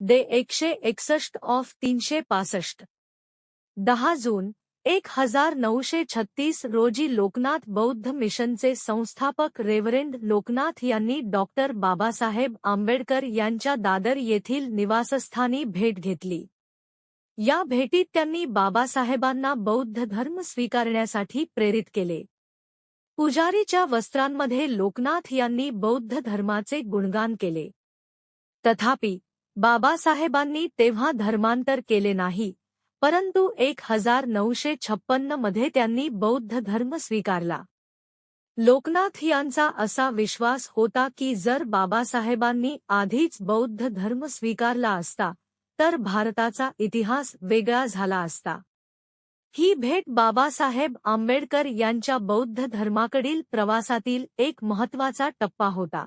दे एकशे एकसष्ट ऑफ तीनशे पासष्ट. दहा जून एक हजार नऊशे छत्तीस रोजी लोकनाथ बौद्ध मिशनचे संस्थापक रेव्हरेंड लोकनाथ यांनी डॉक्टर बाबासाहेब आंबेडकर यांच्या दादर येथील निवासस्थानी भेट घेतली. या भेटीत त्यांनी बाबासाहेबांना बौद्ध धर्म स्वीकारण्यासाठी प्रेरित केले. पुजारीच्या वस्त्रांमध्ये लोकनाथ यांनी बौद्ध धर्माचे गुणगान केले. तथापि बाबासाहेबांनी तेव्हा धर्मांतर केले नाही. परंतु एक हजार नऊशे छप्पन्नमध्ये त्यांनी बौद्ध धर्म स्वीकारला. लोकनाथ यांचा असा विश्वास होता की जर बाबासाहेबांनी आधीच बौद्ध धर्म स्वीकारला असता तर भारताचा इतिहास वेगळा झाला असता. ही भेट बाबासाहेब आंबेडकर यांच्या बौद्ध धर्माकडील प्रवासातील एक महत्त्वाचा टप्पा होता.